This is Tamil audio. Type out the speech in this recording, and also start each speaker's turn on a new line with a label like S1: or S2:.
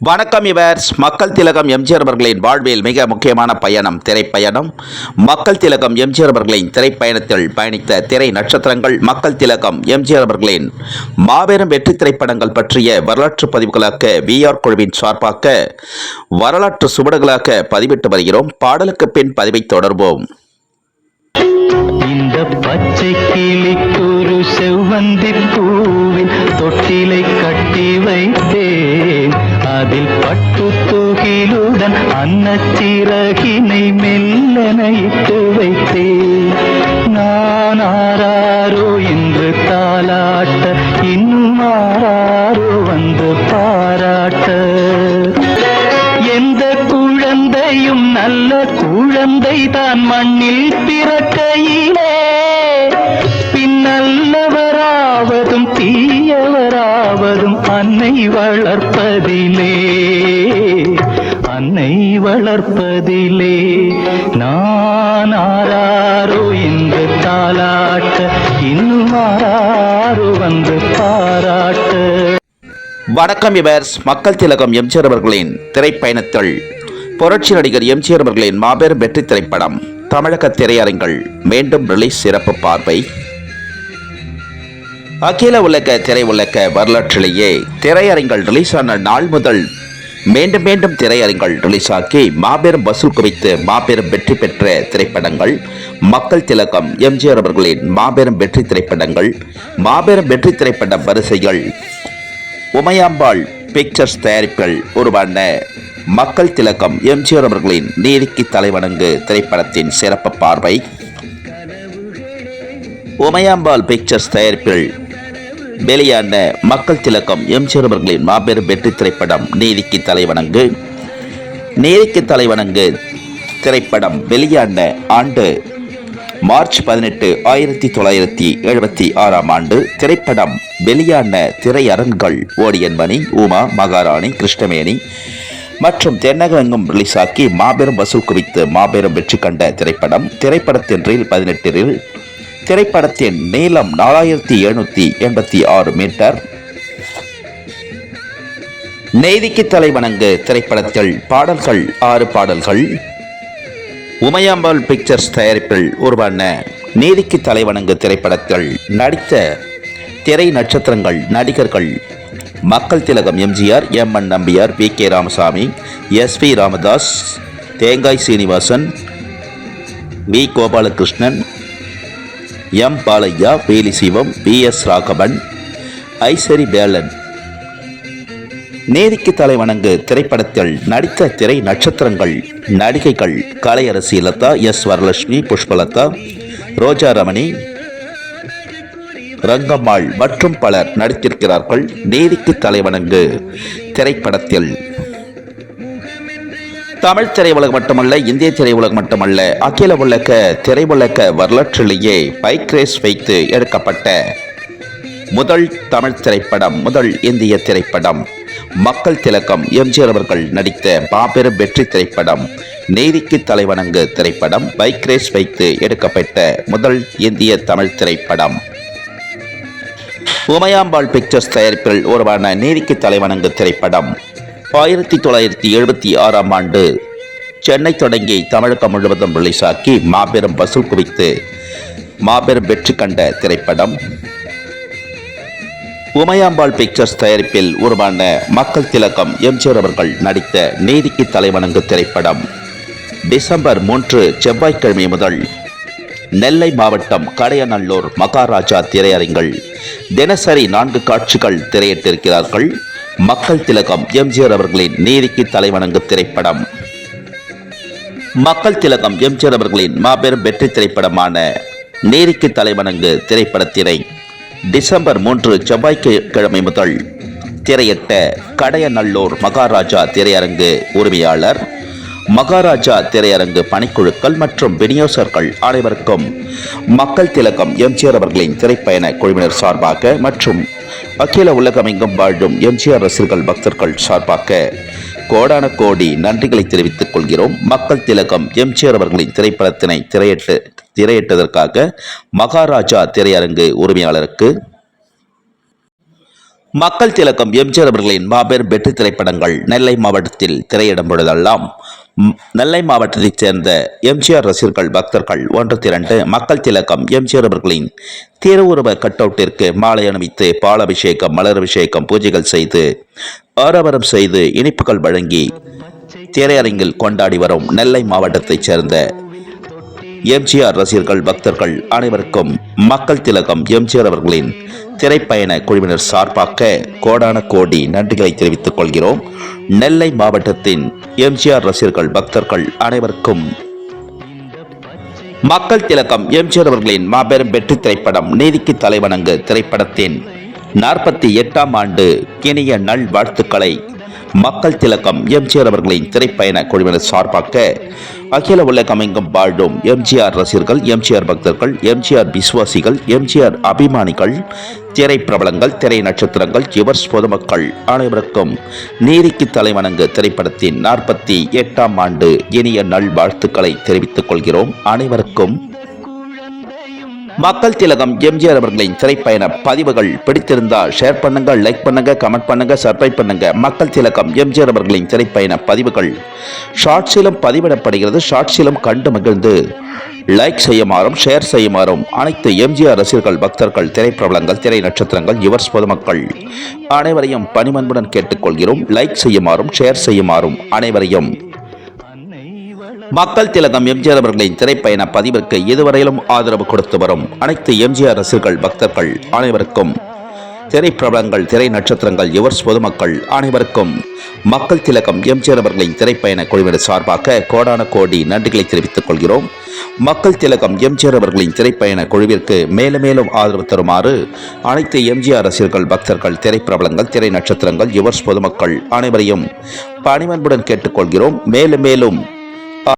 S1: வணக்கம் இவர்ஸ். மக்கள் திலகம் எம்ஜிஆர் அவர்களின் வாழ்வில் மிக முக்கியமான பயணம் திரைப்பயணம். மக்கள் திலகம் எம்ஜிஆர் அவர்களின் திரைப்பயணத்தில் பயணித்த திரை நட்சத்திரங்கள் மக்கள் திலகம் எம்ஜிஆர் அவர்களின் மாபெரும் வெற்றி திரைப்படங்கள் பற்றிய வரலாற்று பதிவுகளாக விஆர் குழுவின் சார்பாக வரலாற்று சுவடுகளாக பதிவிட்டு வருகிறோம். பாடலுக்கு பின் பதிவை தொடர்வோம்.
S2: இந்த பச்சை கிளிக்கூறு செவ்வந்தி பூவின் தொட்டிலை கட்டி வைத்தே. காதில் பட்டு தூகிலுடன் அன்னச்சிறகினை மெல்லன இட்டு வைத்தேன் நான் ஆராரோ என்று தாளாட்ட இன்னும் ஆராரோ வந்து பாராட்ட. எந்த குழந்தையும் நல்ல குழந்தை தான் மண்ணில் பிறக்கையிலே. பின்னல்லவராவதும் தீயவராவதும் அன்னை வளர்ப்பதிலே. வளர்ப்பதிலே நான் ஆராரோ என்று தாளாட்ட இன்னும் ஆராரோ வந்து பாராட்ட.
S1: வணக்கம் இவர்ஸ் மக்கள் திலகம் எம்ஜிஆர் அவர்களின் திரைப்பயணத்தில். புரட்சி நடிகர் எம்ஜிஆர் அவர்களின் மாபெரும் வெற்றி திரைப்படம் தமிழக திரையரங்கில் மீண்டும் ரிலீஸ் சிறப்பு பார்வை. அகில உலக திரை உலக வரலாற்றிலேயே திரையரங்கில் ரிலீஸ் ஆன நாள் முதல் மீண்டும் மீண்டும் திரையரங்கள் ரிலீஸ் ஆக்கி மாபெரும் வசூல் குவித்து மாபெரும் வெற்றி பெற்ற திரைப்படங்கள் மக்கள் திலகம் எம்ஜிஆர் அவர்களின் மாபெரும் வெற்றி திரைப்படங்கள் மாபெரும் வெற்றி திரைப்பட வரிசைகள் உமையாம்பாள் பிக்சர்ஸ் தயாரிப்பில் உருவான மக்கள் திலகம் எம்ஜிஆர் அவர்களின் நீதிக்கு தலைவணங்கு திரைப்படத்தின் சிறப்பு பார்வை. உமையாம்பாள் பிக்சர்ஸ் தயாரிப்பில் வெளியான மக்கள் திலக்கம் எம் சிறுவர்களின் மாபெரும் வெற்றி திரைப்படம் நீதிக்கு தலைவணங்கு நீதிக்கு தலைவணங்கு திரைப்படம் வெளியான ஆண்டு மார்ச் பதினெட்டு ஆயிரத்தி தொள்ளாயிரத்தி எழுபத்தி ஆறாம் ஆண்டு. திரைப்படம் வெளியான திரையரங்குகள் ஓடியன்மணி உமா மகாராணி கிருஷ்ணமேனி மற்றும் தென்னகமெங்கும் ரிலீஸாக்கி மாபெரும் வசூல் குவித்து மாபெரும் வெற்றி கண்ட திரைப்படம். திரைப்படத்தின் ரீல் திரைப்படத்தின் நீளம் நாலாயிரத்தி எழுநூத்தி எண்பத்தி ஆறு மீட்டர். நெய்திக்கு தலைவணங்கு திரைப்படத்தில் பாடல்கள் ஆறு பாடல்கள். உமையாம்பாள் பிக்சர்ஸ் தயாரிப்பில் உருவான நீதிக்கு தலைவணங்கு திரைப்படத்தில் நடித்த திரை நட்சத்திரங்கள் நடிகர்கள் மக்கள் திலகம் MGR M N Nambiar V K Ramasamy S V Ramadas Thengai Srinivasan V Gopalakrishnan M Balaiah வேலி சிவம் எஸ் ராகவன் ஐசரி பேலன். நேதிக்கு தலைவணங்கு திரைப்படத்தில் நடித்த திரை நட்சத்திரங்கள் நடிகைகள் கலையரசி லதா எஸ் வரலட்சுமி புஷ்பலதா ரோஜா ரமணி ரங்கம்மாள் மற்றும் பலர் நடித்திருக்கிறார்கள். நீதிக்கு தலைவணங்கு திரைப்படத்தில் தமிழ் திரையுலகம் மட்டுமல்ல இந்திய திரையுலகம் மட்டுமல்ல அகில உலக திரையுலக வரலாற்றிலேயே பைக் ரேஸ் வைத்து எடுக்கப்பட்ட முதல் தமிழ் திரைப்படம் முதல் இந்திய திரைப்படம். மக்கள் திலக்கம் எம்ஜிஆர் அவர்கள் நடித்த மாபெரும் வெற்றி திரைப்படம் நீதிக்கு தலைவணங்கு திரைப்படம் பைக் ரேஸ் வைத்து எடுக்கப்பட்ட முதல் இந்திய தமிழ் திரைப்படம். உமையாம்பாள் பிக்சர்ஸ் தயாரிப்பில் உருவான நீதிக்கு தலைவணங்கு திரைப்படம். ஆயிரத்தி தொள்ளாயிரத்தி எழுபத்தி ஆறாம் ஆண்டு சென்னை தொடங்கி தமிழகம் முழுவதும் ரிலீஸாக்கி மாபெரும் வசூல் குவித்து மாபெரும் வெற்றி கண்ட திரைப்படம். உமையாம்பாள் பிக்சர்ஸ் தயாரிப்பில் உருவான மக்கள் திலகம் எம்ஜிஆர் அவர்கள் நடித்த நீதிக்கு தலைவணங்கு திரைப்படம். டிசம்பர் மூன்று செவ்வாய்க்கிழமை முதல் நெல்லை மாவட்டம் கடையநல்லூர் மகாராஜா திரையரங்கில் தினசரி நான்கு காட்சிகள் திரையிட்டிருக்கிறார்கள். மக்கள் திலகம் எம்ஜிஆர் அவர்களின் நீதிக்கு தலைவணங்கு திரைப்படம். மக்கள் திலகம் எம்ஜிஆர் அவர்களின் மாபெரும் வெற்றி திரைப்படமான நீதிக்கு தலைவணங்கு திரைப்படத்தினை டிசம்பர் மூன்று செவ்வாய்க்கிழமை முதல் திரையிட்ட கடையநல்லூர் மகாராஜா திரையரங்கு உரிமையாளர் மகாராஜா திரையரங்கு பணிக்குழுக்கள் மற்றும் விநியோகர்கள் அனைவருக்கும் மக்கள் திலகம் எம்ஜிஆர் அவர்களின் திரைப்பயண குழுவினர் சார்பாக மற்றும் அகில உலகமெங்கும் வாழும் எம்ஜிஆர் ரசிகர்கள் பக்தர்கள் சார்பாக கோடான கோடி நன்றிகளை தெரிவித்துக் கொள்கிறோம். மக்கள் திலகம் எம்ஜிஆர் அவர்களின் திரைப்படத்தினை திரையிட்டு திரையிட்டதற்காக மகாராஜா திரையரங்கு உரிமையாளருக்கு மக்கள் திலகம் எம்ஜிஆர் அவர்களின் மாபெரும் வெற்றி திரைப்படங்கள் நெல்லை மாவட்டத்தில் திரையிடும் பொழுதெல்லாம் நெல்லை மாவட்டத்தைச் சேர்ந்த எம்ஜிஆர் ரசிகர்கள் பக்தர்கள் ஒன்று திரண்டு மக்கள் திலக்கம் எம்ஜிஆர் அவர்களின் திருவுருவ கட்டவுட்டிற்கு மாலை அணிவித்து பாலாபிஷேகம் மலர் அபிஷேகம் பூஜைகள் செய்து ஆரவரம் செய்து இனிப்புகள் வழங்கி திரையரங்கில் கொண்டாடி வரும் நெல்லை மாவட்டத்தைச் சேர்ந்த எம்ஜிஆர் ரசிகர்கள் பக்தர்கள் அனைவருக்கும் மக்கள் திலகம் எம்ஜிஆர் அவர்களின் திரைப்பயண குழுவினர் சார்பாக கோடான கோடி நன்றிகளை தெரிவித்துக் கொள்கிறோம். நெல்லை மாவட்டத்தின் எம்ஜிஆர் ரசிகர்கள் பக்தர்கள் அனைவருக்கும் மக்கள் திலகம் எம்ஜிஆர் அவர்களின் மாபெரும் வெற்றி திரைப்படம் நீதிக்கு தலைவணங்கு திரைப்படத்தின் நாற்பத்தி எட்டாம் ஆண்டு கிணிய நல் வாழ்த்துக்களை மக்கள் திலக்கம் எம்ஜிஆர் அவர்களின் திரைப்பயண குழுவினர் சார்பாக அகில உலகமெங்கும் வாழும் எம்ஜிஆர் ரசிகர்கள் எம்ஜிஆர் பக்தர்கள் எம்ஜிஆர் விசுவாசிகள் எம்ஜிஆர் அபிமானிகள் திரை பிரபலங்கள் திரை நட்சத்திரங்கள் யுவர்ஸ் பொதுமக்கள் அனைவருக்கும் நீதிக்கு தலைவணங்கு திரைப்படத்தின் நாற்பத்தி எட்டாம் ஆண்டு இனிய நல் வாழ்த்துக்களை தெரிவித்துக் கொள்கிறோம். அனைவருக்கும் மக்கள் திலகம் எம்ஜிஆர் அவர்களின் திரைப்பயண பதிவுகள் பிடித்திருந்தால் ஷேர் பண்ணுங்க லைக் பண்ணுங்க கமெண்ட் பண்ணுங்க சப்ஸ்கிரைப் பண்ணுங்க. மக்கள் திலகம் எம்ஜிஆர் அவர்களின் திரைப்பயண பதிவுகள். ஷார்ட்ஸிலும் பதிவிடப்படுகிறது ஷார்ட்ஸிலும் கண்டு மகிழ்ந்து. லைக் செய்யுமாறும் ஷேர் செய்யுமாறும் அனைத்து எம்ஜிஆர் ரசிகர்கள் பக்தர்கள் திரைப்பிரபலங்கள் திரை நட்சத்திரங்கள் யுவர்ஸ் பொதுமக்கள் அனைவரையும் பணிமன்புடன் கேட்டுக்கொள்கிறோம். லைக் செய்யுமாறும் ஷேர் செய்யுமாறும் அனைவரையும் மக்கள் திலகம் எம்ஜிஆர் அவர்களின் திரைப்பயண பதிவிற்கு இதுவரையிலும் ஆதரவு கொடுத்து வரும் அனைத்து எம்ஜிஆர் ரசிகர்கள் பக்தர்கள் அனைவருக்கும் திரைப்பிரபலங்கள் திரை நட்சத்திரங்கள் யுவர்ஸ் பொதுமக்கள் அனைவருக்கும் மக்கள் திலகம் எம்ஜிஆர் அவர்களின் திரைப்பயண குழுவினர் சார்பாக கோடான கோடி நன்றிகளை தெரிவித்துக் கொள்கிறோம். மக்கள் திலகம் எம்ஜிஆர் அவர்களின் திரைப்பயண குழுவிற்கு மேலும் மேலும் ஆதரவு தருமாறு அனைத்து எம்ஜிஆர் ரசிகர்கள் பக்தர்கள் திரைப்பிரபலங்கள் திரை நட்சத்திரங்கள் யுவர்ஸ் பொதுமக்கள் அனைவரையும் பணிவன்புடன் கேட்டுக்கொள்கிறோம் மேலும் மேலும்